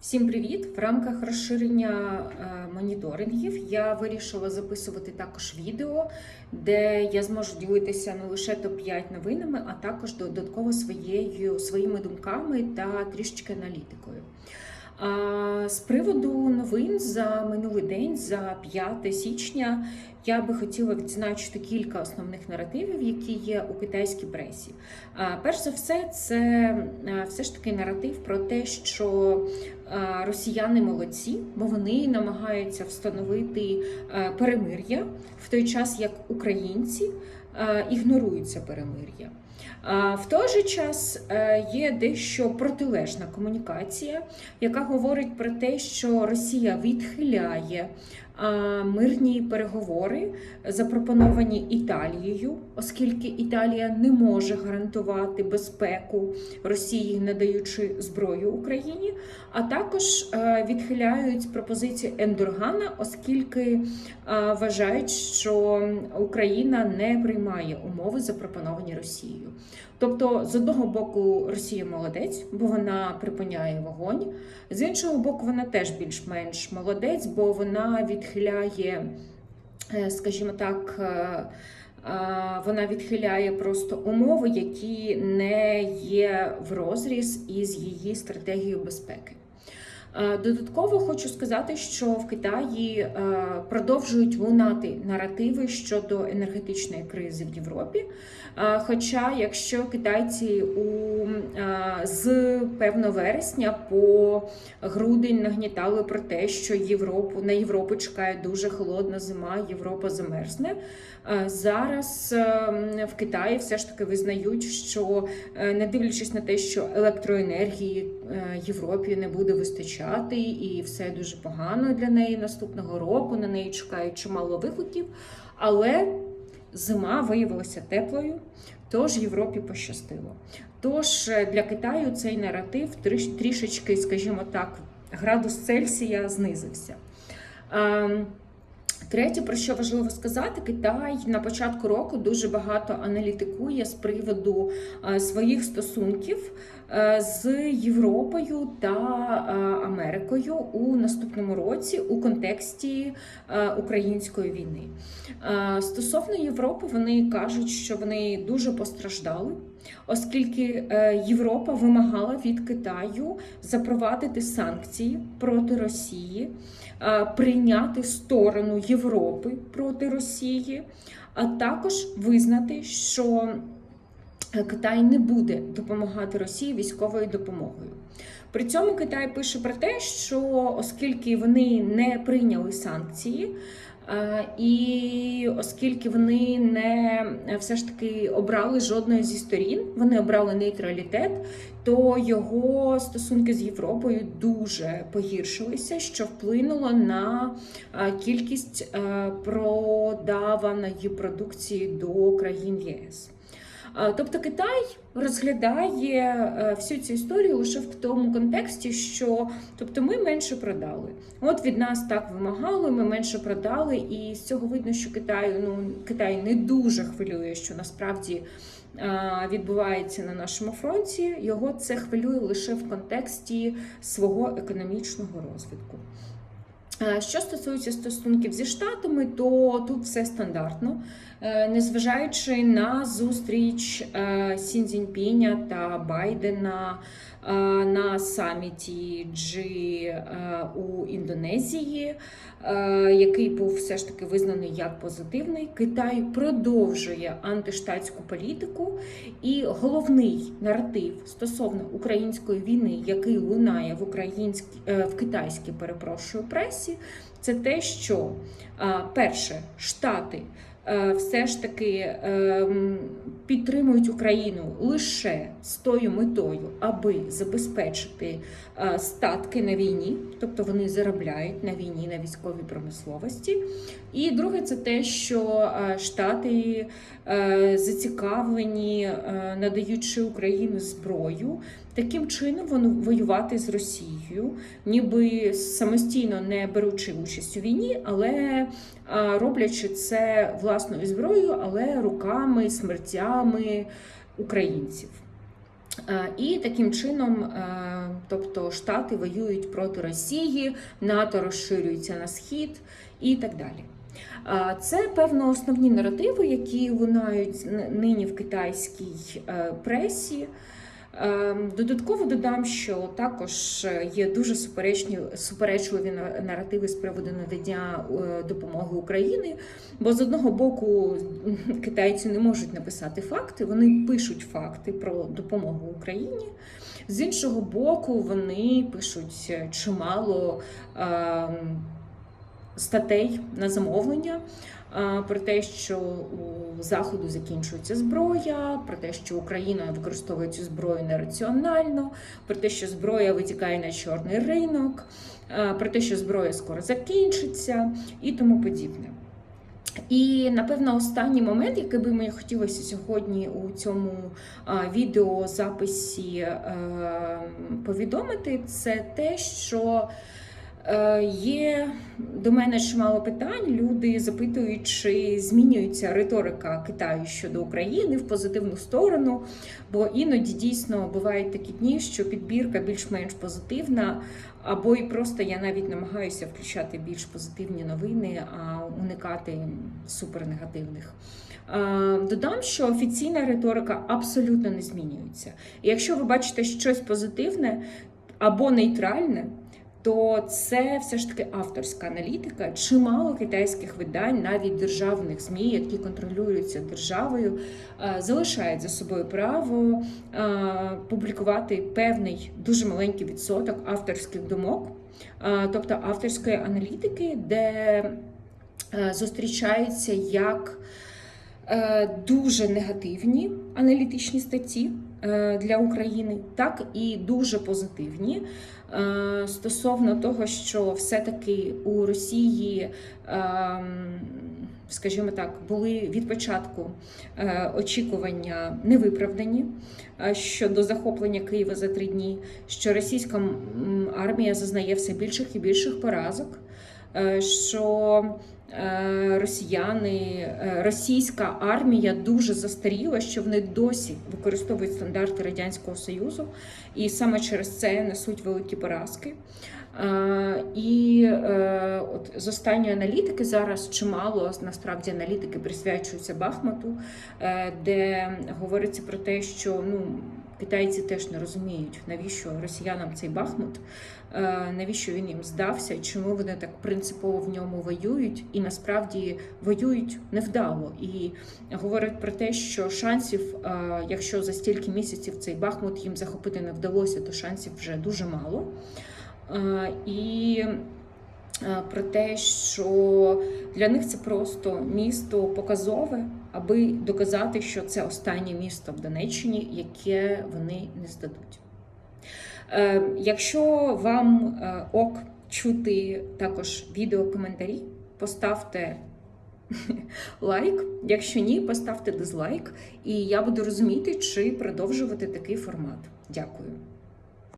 Всім привіт! В рамках розширення е, моніторингів я вирішила записувати також відео, де я зможу ділитися не лише топ-5 новинами, а також додатково своєю, своїми думками та трішечки аналітикою. З приводу новин за минулий день, за 5 січня, я би хотіла відзначити кілька основних наративів, які є у китайській пресі. Перш за все, це все ж таки наратив про те, що росіяни молодці, бо вони намагаються встановити перемир'я в той час, як українці ігнорують це перемир'я. В той же час є дещо протилежна комунікація, яка говорить про те, що Росія відхиляє мирні переговори, запропоновані Італією, оскільки Італія не може гарантувати безпеку Росії, надаючи зброю Україні, а також відхиляють пропозицію Ендоргана, оскільки вважають, що Україна не приймає умови, запропоновані Росією. Тобто, з одного боку, Росія молодець, бо вона припиняє вогонь. З іншого боку, вона теж більш-менш молодець, бо вона відхиляє, е, скажімо так, е, вона відхиляє просто умови, які не є в розріз із її стратегією безпеки. Е, додатково хочу сказати, що в Китаї е, продовжують лунати наративи щодо енергетичної кризи в Європі. Е, хоча, якщо китайці у з певно вересня по грудень нагнітали про те, що Європу на Європу чекає дуже холодна зима, Європа замерзне. Зараз в Китаї все ж таки визнають, що не дивлячись на те, що електроенергії Європі не буде вистачати почати, і все дуже погано для неї наступного року. На неї чекають чимало викликів, але зима виявилася теплою, тож Європі пощастило. Тож е, для Китаю цей наратив трішечки, скажімо так, градус Цельсія знизився. Третє, про що важливо сказати, Китай на початку року дуже багато аналітикує з приводу е, своїх стосунків е, з Європою та е, Америкою у наступному році у контексті української війни. Стосовно Європи, вони кажуть, що вони дуже постраждали, оскільки Європа вимагала від Китаю запровадити санкції проти Росії, прийняти сторону Європи проти Росії, а також визнати, що Китай не буде допомагати Росії військовою допомогою. При цьому Китай пише про те, що оскільки вони не прийняли санкції, і оскільки вони не все ж таки обрали жодної зі сторін, вони обрали нейтралітет, то його стосунки з Європою дуже погіршилися, що вплинуло на кількість продаваної продукції до країн ЄС. Тобто Китай розглядає е, всю цю історію лише в тому контексті, що тобто ми менше продали. От від нас так вимагали, ми менше продали, і з цього видно, що Китаю ну Китай не дуже хвилює, що насправді відбувається на нашому фронті. Його це хвилює лише в контексті свого економічного розвитку. Що стосується стосунків зі штатами, то тут все стандартно. Е, незважаючи на зустріч е, Сінзіньпіня та Байдена е, на саміті G у Індонезії, який був все ж таки визнаний як позитивний, Китай продовжує антиштатську політику, і головний наратив стосовно української війни, який лунає в українській в китайській перепрошую пресі, це те, що перше штати. Е, все ж таки ем, підтримують Україну лише з тою метою, аби забезпечити е, статки на війні, тобто вони заробляють на війні на військовій промисловості. І друге, це те, що е, Штати зацікавлені, надаючи Україні зброю, таким чином вони воювати з Росією, ніби самостійно не беручи участь у війні, але роблячи це власною зброєю, але руками, смертями українців. І таким чином, тобто Штати воюють проти Росії, НАТО розширюється на схід і так далі. Це певно основні наративи, які лунають нині в китайській е, пресі. Е, Додатково додам, що також є дуже суперечні суперечливі на- наративи з приводу надання е, допомоги Україні. Бо з одного боку китайці не можуть написати факти, вони пишуть факти про допомогу Україні. З іншого боку, вони пишуть е, чимало е, статей на замовлення. е, Про те, що у заходу закінчується зброя, про те, що Україна використовує цю зброю нераціонально, про те, що зброя витікає на чорний ринок, е, про те, що зброя скоро закінчиться, і тому подібне. І напевно останній момент, який би мені хотілося сьогодні у цьому а, відеозаписі е, повідомити, це те, що е, є до мене чимало питань. Люди запитують, чи змінюється риторика Китаю щодо України в позитивну сторону. Бо іноді дійсно бувають такі дні, що підбірка більш-менш позитивна, або і просто я навіть намагаюся включати більш позитивні новини, а уникати супернегативних. Е, Додам, що офіційна риторика абсолютно не змінюється. І якщо ви бачите щось позитивне або нейтральне, то це все ж таки авторська аналітика. Чимало китайських видань, навіть державних ЗМІ, які контролюються державою, е, залишають за собою право е, публікувати певний дуже маленький відсоток авторських думок, е, тобто авторської аналітики, де зустрічаються як дуже негативні аналітичні статті для України, так і дуже позитивні е, стосовно того, що все-таки у Росії. ем, Скажімо так, були від початку е, очікування невиправдані е, щодо захоплення Києва за три дні, що російська армія зазнає все більших і більших поразок, е, що е, росіяни, е, російська армія дуже застаріла, що вони досі використовують стандарти Радянського Союзу, і саме через це несуть великі поразки. Е, І е, от з останньої аналітики зараз чимало насправді аналітики присвячуються Бахмуту, е, де говориться про те, що ну китайці теж не розуміють, навіщо росіянам цей Бахмут, е, навіщо він їм здався, чому вони так принципово в ньому воюють, і насправді воюють невдало. І говорять про те, що шансів, е, якщо за стільки місяців цей Бахмут їм захопити не вдалося, то шансів вже дуже мало. Е, І про те, що для них це просто місто показове, аби доказати, що це останнє місто в Донеччині, яке вони не здадуть. Е, Якщо вам е, ок чути також відео-коментарі, поставте лайк. Якщо ні, поставте дизлайк, і я буду розуміти, чи продовжувати такий формат. Дякую.